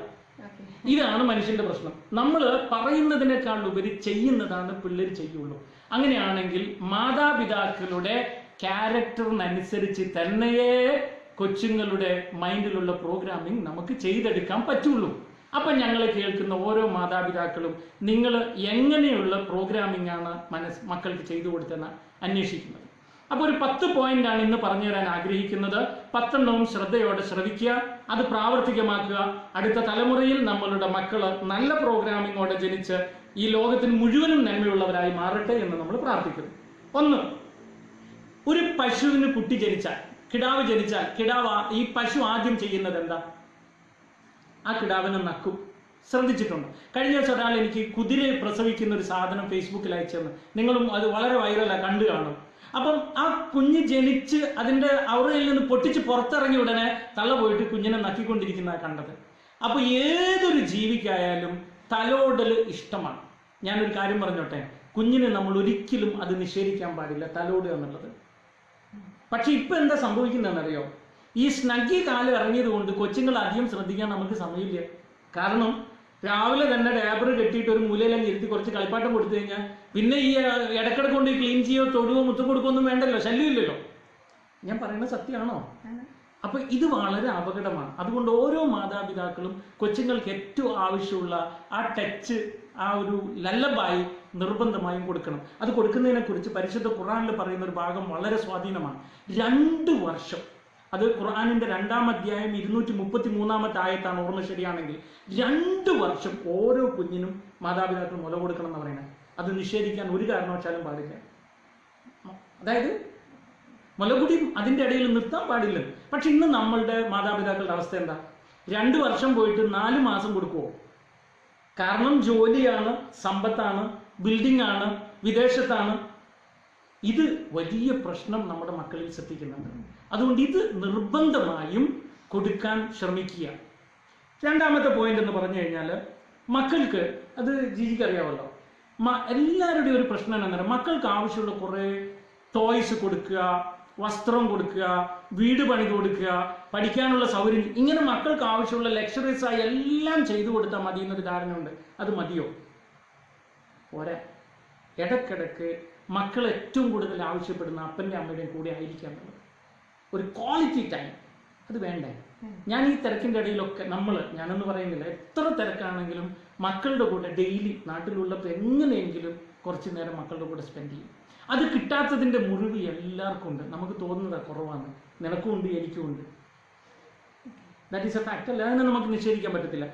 ഇതാണ് മനുഷ്യന്റെ പ്രശ്നം. നമ്മൾ പറയുന്നതിനേക്കാൾ ഉപരി ചെയ്യുന്നതാണ് പിള്ളേർ ചെയ്യുള്ളൂ. അങ്ങനെയാണെങ്കിൽ മാതാപിതാക്കളുടെ ക്യാരക്ടറിനനുസരിച്ച് തന്നെയേ കൊച്ചുങ്ങളുടെ മൈൻഡിലുള്ള പ്രോഗ്രാമിംഗ് നമുക്ക് ചെയ്തെടുക്കാൻ പറ്റുള്ളൂ. അപ്പം ഞങ്ങൾ കേൾക്കുന്ന ഓരോ മാതാപിതാക്കളും നിങ്ങൾ എങ്ങനെയുള്ള പ്രോഗ്രാമിംഗ് ആണ് മനസ് മക്കൾക്ക് ചെയ്തു കൊടുത്തെന്ന് അന്വേഷിക്കുന്നത്. അപ്പോൾ ഒരു പത്ത് പോയിന്റാണ് ഇന്ന് പറഞ്ഞു തരാൻ ആഗ്രഹിക്കുന്നത്. പത്തെണ്ണവും ശ്രദ്ധയോടെ ശ്രവിക്കുക. അത് പ്രാവർത്തികമാക്കുക. അടുത്ത തലമുറയിൽ നമ്മളുടെ മക്കൾ നല്ല പ്രോഗ്രാമിങ്ങോടെ ജനിച്ച് ഈ ലോകത്തിന് മുഴുവനും നന്മയുള്ളവരായി മാറട്ടെ എന്ന് നമ്മൾ പ്രാർത്ഥിക്കുന്നു. ഒന്ന് ഒരു പശുവിന് കുട്ടി ജനിച്ചാൽ കിടാവ് ജനിച്ചാൽ കിടാവ് ഈ പശു ആദ്യം ചെയ്യുന്നത് എന്താ? ആ കിടാവിനെ നക്കും. ശ്രദ്ധിച്ചിട്ടുണ്ട്. കഴിഞ്ഞ ദിവസം ഒരാൾ എനിക്ക് കുതിരയെ പ്രസവിക്കുന്ന ഒരു സാധനം ഫേസ്ബുക്കിൽ അയച്ചെന്ന്. നിങ്ങളും അത് വളരെ വൈറലാണ് കണ്ടു കാണും. അപ്പം ആ കുഞ്ഞ് ജനിച്ച് അതിന്റെ അവറയിൽ നിന്ന് പൊട്ടിച്ച് പുറത്തിറങ്ങി ഉടനെ തള്ള പോയിട്ട് കുഞ്ഞിനെ നക്കിക്കൊണ്ടിരിക്കുന്ന കണ്ടത്. അപ്പൊ ഏതൊരു ജീവിക്കായാലും തലോടൽ ഇഷ്ടമാണ്. ഞാനൊരു കാര്യം പറഞ്ഞോട്ടെ? കുഞ്ഞിനെ നമ്മൾ ഒരിക്കലും അത് നിഷേധിക്കാൻ പാടില്ല തലോടുക എന്നുള്ളത്. പക്ഷെ ഇപ്പൊ എന്താ സംഭവിക്കുന്നതെന്നറിയോ? ഈ സ്നഗ്ഗി കാലം ഇറങ്ങിയത് കൊണ്ട് കൊച്ചുങ്ങൾ അധികം ശ്രദ്ധിക്കാൻ നമുക്ക് സമയമില്ല. കാരണം രാവിലെ തന്നെ ഡേബർ കെട്ടിയിട്ട് ഒരു മൂലയിലങ്ങ് ഇരുത്തി കുറച്ച് കളിപ്പാട്ടം കൊടുത്തു കഴിഞ്ഞാൽ പിന്നെ ഈ ഇടക്കിടക്ക് കൊണ്ട് ക്ലീൻ ചെയ്യോ തൊടുവോ മുത്തം ഒന്നും വേണ്ടല്ലോ ശല്യമില്ലല്ലോ. ഞാൻ പറയുന്നത് സത്യമാണോ. അപ്പൊ ഇത് വളരെ അപകടമാണ്. അതുകൊണ്ട് ഓരോ മാതാപിതാക്കളും കൊച്ചുങ്ങൾക്ക് ഏറ്റവും ആവശ്യമുള്ള ആ ടച്ച് ആ ഒരു ലല്ലബായി നിർബന്ധമായും കൊടുക്കണം. അത് കൊടുക്കുന്നതിനെ കുറിച്ച് പരിശുദ്ധ ഖുറാനിൽ പറയുന്ന ഒരു ഭാഗം വളരെ സ്വാധീനമാണ്. രണ്ട് വർഷം അത് ഖുർആാനിന്റെ രണ്ടാം അധ്യായം ഇരുന്നൂറ്റി മുപ്പത്തി മൂന്നാമത്തെ ആയത്താണ് ഓർമ്മ ശരിയാണെങ്കിൽ രണ്ട് വർഷം ഓരോ കുഞ്ഞിനും മാതാപിതാക്കൾ മുല കൊടുക്കണം എന്ന് പറയുന്നത്. അത് നിഷേധിക്കാൻ ഒരു കാരണവശാലും പാടില്ല. അതായത് മുലകുടി അതിന്റെ ഇടയിൽ നിർത്താൻ പാടില്ല. പക്ഷെ ഇന്ന് നമ്മളുടെ മാതാപിതാക്കളുടെ അവസ്ഥ എന്താ? രണ്ട് വർഷം പോയിട്ട് നാല് മാസം കൊടുക്കുമോ കാരണം ജോലിയാണ് സമ്പത്താണ് ബിൽഡിംഗ് ആണ് വിദേശത്താണ്. ഇത് വലിയ പ്രശ്നം നമ്മുടെ മക്കളിൽ ശ്രദ്ധിക്കുന്നുണ്ട്. അതുകൊണ്ട് ഇത് നിർബന്ധമായും കൊടുക്കാൻ ശ്രമിക്കുക. രണ്ടാമത്തെ പോയിന്റ് എന്ന് പറഞ്ഞു കഴിഞ്ഞാൽ മക്കൾക്ക് അത് ജിജിക്ക് അറിയാമല്ലോ. മ- എല്ലാവരുടെയും ഒരു പ്രശ്നം എന്താ മക്കൾക്ക് ആവശ്യമുള്ള കുറേ ടോയ്സ് കൊടുക്കുക വസ്ത്രം കൊടുക്കുക വീട് പണി കൊടുക്കുക പഠിക്കാനുള്ള സൗകര്യം ഇങ്ങനെ മക്കൾക്ക് ആവശ്യമുള്ള ലക്ഷറീസ് ആയി എല്ലാം ചെയ്തു കൊടുത്താൽ മതി എന്നൊരു ധാരണയുണ്ട്. അത് മതിയോ? പോരാ. ഇടക്കിടക്ക് മക്കൾ ഏറ്റവും കൂടുതൽ ആവശ്യപ്പെടുന്ന അപ്പന്റെ അമ്മയുടെയും കൂടെ ആയിരിക്കാം എന്നുള്ളത് ഒരു ക്വാളിറ്റി ടൈം അത് വേണ്ടേ? ഞാൻ ഈ തിരക്കിന്റെ ഇടയിലൊക്കെ നമ്മൾ ഞാനെന്ന് പറയുന്നില്ല എത്ര തിരക്കാണെങ്കിലും മക്കളുടെ കൂടെ ഡെയിലി നാട്ടിലുള്ളപ്പോൾ എങ്ങനെയെങ്കിലും കുറച്ച് നേരം മക്കളുടെ കൂടെ സ്പെൻഡ് ചെയ്യും. അത് കിട്ടാത്തതിന്റെ മുറിവ് എല്ലാവർക്കും ഉണ്ട്. നമുക്ക് തോന്നുന്നത് കുറവാണ് നിനക്കും ഉണ്ട് എനിക്കും ഉണ്ട്. ദാറ്റ് ഈസ് എ ഫാക്ട് അല്ല. അതിനെ നമുക്ക് നിഷേധിക്കാൻ പറ്റത്തില്ല.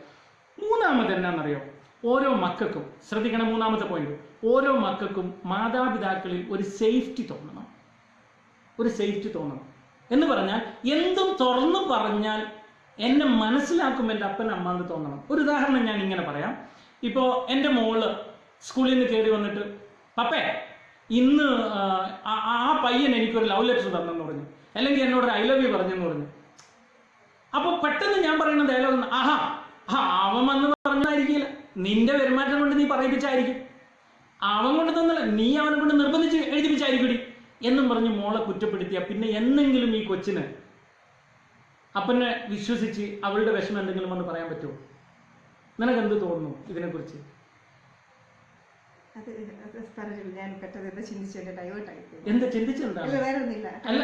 മൂന്നാമത് എന്നാണെന്നറിയോ ഓരോ മക്കൾക്കും ശ്രദ്ധിക്കണം മൂന്നാമത്തെ പോയിന്റ് ഓരോ മക്കൾക്കും മാതാപിതാക്കളിൽ ഒരു സേഫ്റ്റി തോന്നണം. ഒരു സേഫ്റ്റി തോന്നണം. എന്ന് പറഞ്ഞാൽ എന്തും തുറന്നു പറഞ്ഞാൽ എന്നെ മനസ്സിലാക്കും എന്റെ അപ്പൻ അമ്മ എന്ന് തോന്നണം. ഒരു ഉദാഹരണം ഞാൻ ഇങ്ങനെ പറയാം. ഇപ്പോൾ എന്റെ മോൾ സ്കൂളിൽ നിന്ന് കയറി വന്നിട്ട് പപ്പേ ഇന്ന് ആ, പയ്യൻ എനിക്കൊരു ലവ് ലെറ്റർ തന്നെന്ന് പറഞ്ഞു. അല്ലെങ്കിൽ എന്നോട് ഐ ലവ് യു പറഞ്ഞെന്ന് പറഞ്ഞു. അപ്പോൾ പെട്ടെന്ന് ഞാൻ പറയുന്ന ഡയലോഗ് ആഹാ ആ അവൻ വന്ന് പറഞ്ഞതായിരിക്കില്ല. നിന്റെ പെരുമാറ്റം കൊണ്ട് നീ പറയിപ്പിച്ചായിരിക്കും. അവൻ കൊണ്ട് തന്നല്ല നീ അവനെ കൊണ്ട് നിർബന്ധിച്ച് എഴുതിപ്പിച്ചായിരിക്കും എന്നും പറഞ്ഞ് മോളെ കുറ്റപ്പെടുത്തിയ പിന്നെ എന്നെങ്കിലും ഈ കൊച്ചിന് അപ്പനെ വിശ്വസിച്ച് അവളുടെ വിഷമം എന്തെങ്കിലും വന്ന് പറയാൻ പറ്റുമോ? നിനക്ക് എന്ത് തോന്നുന്നു ഇതിനെക്കുറിച്ച്? എന്ത് ചിന്തിച്ചെന്താണ് അല്ല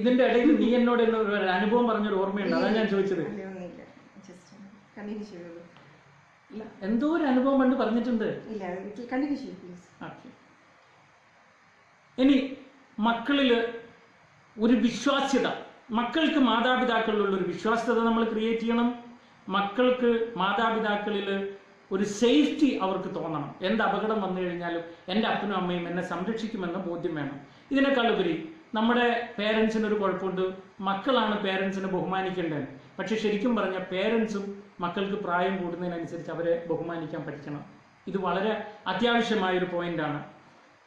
ഇതിന്റെ ഇടയിൽ നീ എന്നോട് ഒരു അനുഭവം പറഞ്ഞൊരു ഓർമ്മയുണ്ട്? അതാണ് ഞാൻ ചോദിച്ചത്. എന്തോ ഒരു അനുഭവം പണ്ട് പറഞ്ഞിട്ടുണ്ട്. ഇനി മക്കളിൽ ഒരു വിശ്വാസ്യത. മക്കൾക്ക് മാതാപിതാക്കളിലുള്ള ഒരു വിശ്വാസ്യത നമ്മൾ ക്രിയേറ്റ് ചെയ്യണം. മക്കൾക്ക് മാതാപിതാക്കളിൽ ഒരു സേഫ്റ്റി അവർക്ക് തോന്നണം. എന്ത് അപകടം വന്നു കഴിഞ്ഞാലും എന്റെ അപ്പനും അമ്മയും എന്നെ സംരക്ഷിക്കുമെന്ന ബോധ്യം വേണം. ഇതിനേക്കാളുപരി നമ്മുടെ പേരൻസിന് ഒരു കുഴപ്പമുണ്ട്. മക്കളാണ് പേരൻസിനെ ബഹുമാനിക്കേണ്ടത്. പക്ഷെ ശരിക്കും പറഞ്ഞാൽ പേരൻസും മക്കൾക്ക് പ്രായം കൂടുന്നതിനനുസരിച്ച് അവരെ ബഹുമാനിക്കാൻ പഠിക്കണം. ഇത് വളരെ അത്യാവശ്യമായ ഒരു പോയിന്റാണ്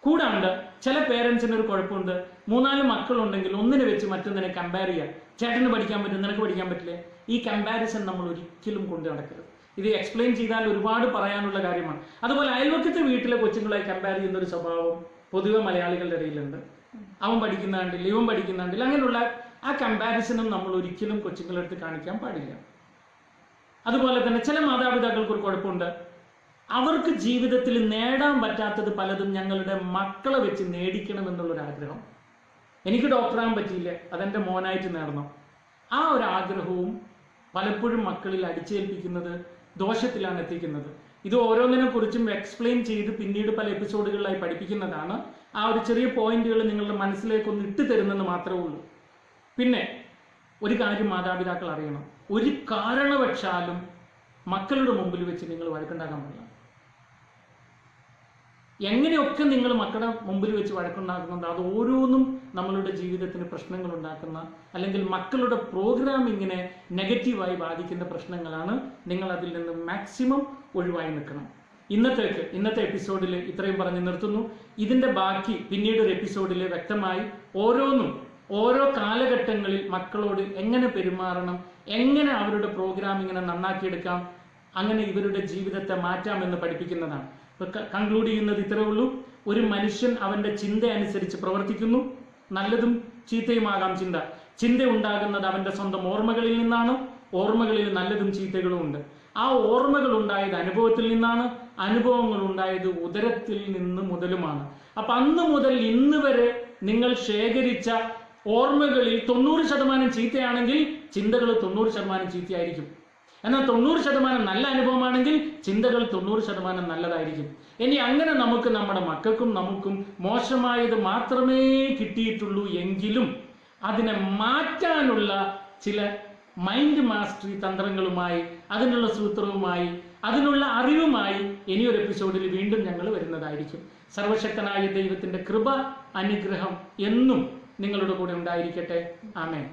കൂടാണ്ട് ചില പേരൻസിന് ഒരു കുഴപ്പമുണ്ട്. മൂന്നാൽ മക്കളുണ്ടെങ്കിൽ ഒന്നിനെ വെച്ച് മറ്റൊന്നിനെ കമ്പയർ ചെയ്യാം. ചേട്ടന് പഠിക്കാൻ പറ്റും നിനക്ക് പഠിക്കാൻ പറ്റില്ലേ? ഈ കമ്പാരിസൺ നമ്മൾ ഒരിക്കലും കൊണ്ട് നടക്കരുത്. ഇത് എക്സ്പ്ലെയിൻ ചെയ്താൽ ഒരുപാട് പറയാനുള്ള കാര്യമാണ്. അതുപോലെ അയൽവക്കത്തെ വീട്ടിലെ കൊച്ചുങ്ങളെ കമ്പയർ ചെയ്യുന്ന ഒരു സ്വഭാവം പൊതുവെ മലയാളികളുടെ ഇടയിലുണ്ട്. അവൻ പഠിക്കുന്ന കണ്ടില്ല ഇവൻ പഠിക്കുന്ന കണ്ടില്ല. അങ്ങനെയുള്ള ആ കമ്പാരിസണും നമ്മൾ ഒരിക്കലും കൊച്ചുങ്ങളെടുത്ത് കാണിക്കാൻ പാടില്ല. അതുപോലെ തന്നെ ചില മാതാപിതാക്കൾക്ക് ഒരു കുഴപ്പമുണ്ട്. അവർക്ക് ജീവിതത്തിൽ നേടാൻ പറ്റാത്തത് പലതും ഞങ്ങളുടെ മക്കളെ വെച്ച് നേടിക്കണം എന്നുള്ളൊരു ആഗ്രഹം എനിക്ക് ഡോക്ടറാകാൻ പറ്റിയില്ല അതെന്റെ മോനായിട്ട് നേടണം. ആ ഒരു ആഗ്രഹവും പലപ്പോഴും മക്കളിൽ അടിച്ചേൽപ്പിക്കുന്നത് ദോഷത്തിലാണ് എത്തിക്കുന്നത്. ഇത് ഓരോന്നിനെ കുറിച്ചും എക്സ്പ്ലെയിൻ ചെയ്ത് പിന്നീട് പല എപ്പിസോഡുകളിലായി പഠിപ്പിക്കുന്നതാണ്. ആ ഒരു ചെറിയ പോയിന്റുകൾ നിങ്ങളുടെ മനസ്സിലേക്ക് ഒന്ന് ഇട്ട് തരുന്നെന്ന് മാത്രമേ ഉള്ളൂ. പിന്നെ ഒരു കാര്യം മാതാപിതാക്കൾ അറിയണം. ഒരു കാരണവശാലും മക്കളുടെ മുമ്പിൽ വെച്ച് നിങ്ങൾ വഴക്കുണ്ടാക്കാൻ പാടില്ല. എങ്ങനെയൊക്കെ നിങ്ങൾ മക്കളുടെ മുമ്പിൽ വെച്ച് വഴക്കുണ്ടാക്കുന്നുണ്ട് അത് ഓരോന്നും നമ്മളുടെ ജീവിതത്തിന് പ്രശ്നങ്ങൾ ഉണ്ടാക്കുന്ന അല്ലെങ്കിൽ മക്കളുടെ പ്രോഗ്രാമിങ്ങിനെ നെഗറ്റീവായി ബാധിക്കുന്ന പ്രശ്നങ്ങളാണ് നിങ്ങൾ അതിൽ നിന്ന് മാക്സിമം ഒഴിവായി നിൽക്കണം. ഇന്നത്തേക്ക് ഇന്നത്തെ എപ്പിസോഡിൽ ഇത്രയും പറഞ്ഞ് നിർത്തുന്നു. ഇതിന്റെ ബാക്കി പിന്നീട് ഒരു എപ്പിസോഡിൽ വ്യക്തമായി ഓരോന്നും ഓരോ കാലഘട്ടങ്ങളിൽ മക്കളോട് എങ്ങനെ പെരുമാറണം എങ്ങനെ അവരുടെ പ്രോഗ്രാമിങ്ങിനെ നന്നാക്കിയെടുക്കാം അങ്ങനെ ഇവരുടെ ജീവിതത്തെ മാറ്റാമെന്ന് പഠിപ്പിക്കുന്നതാണ്. കൺക്ലൂഡ് ചെയ്യുന്നത് ഇത്രേ ഉള്ളൂ. ഒരു മനുഷ്യൻ അവന്റെ ചിന്ത അനുസരിച്ച് പ്രവർത്തിക്കുന്നു. നല്ലതും ചീത്തയുമാകാം ചിന്ത. ചിന്ത ഉണ്ടാകുന്നത് അവന്റെ സ്വന്തം ഓർമ്മകളിൽ നിന്നാണ്. ഓർമ്മകളിൽ നല്ലതും ചീത്തകളും ഉണ്ട്. ആ ഓർമ്മകൾ ഉണ്ടായത് അനുഭവത്തിൽ നിന്നാണ്. അനുഭവങ്ങൾ ഉണ്ടായത് ഉദരത്തിൽ നിന്ന് മുതലുമാണ്. അപ്പൊ അന്ന് മുതൽ ഇന്ന് വരെ നിങ്ങൾ ശേഖരിച്ച ഓർമ്മകളിൽ തൊണ്ണൂറ് ശതമാനം ചീത്തയാണെങ്കിൽ ചിന്തകൾ തൊണ്ണൂറ് ശതമാനം ചീത്തയായിരിക്കും. എന്നാൽ തൊണ്ണൂറ് ശതമാനം നല്ല അനുഭവമാണെങ്കിൽ ചിന്തകൾ തൊണ്ണൂറ് ശതമാനം നല്ലതായിരിക്കും. ഇനി അങ്ങനെ നമുക്ക് നമ്മുടെ മക്കൾക്കും നമുക്കും മോശമായത് മാത്രമേ കിട്ടിയിട്ടുള്ളൂ എങ്കിലും അതിനെ മാറ്റാനുള്ള ചില മൈൻഡ് മാസ്റ്ററി തന്ത്രങ്ങളുമായി അതിനുള്ള സൂത്രവുമായി അതിനുള്ള അറിവുമായി ഇനിയൊരു എപ്പിസോഡിൽ വീണ്ടും ഞങ്ങൾ വരുന്നതായിരിക്കും. സർവശക്തനായ ദൈവത്തിന്റെ കൃപ അനുഗ്രഹം എന്നും നിങ്ങളുടെ കൂടെ ഉണ്ടായിരിക്കട്ടെ. ആമേൻ.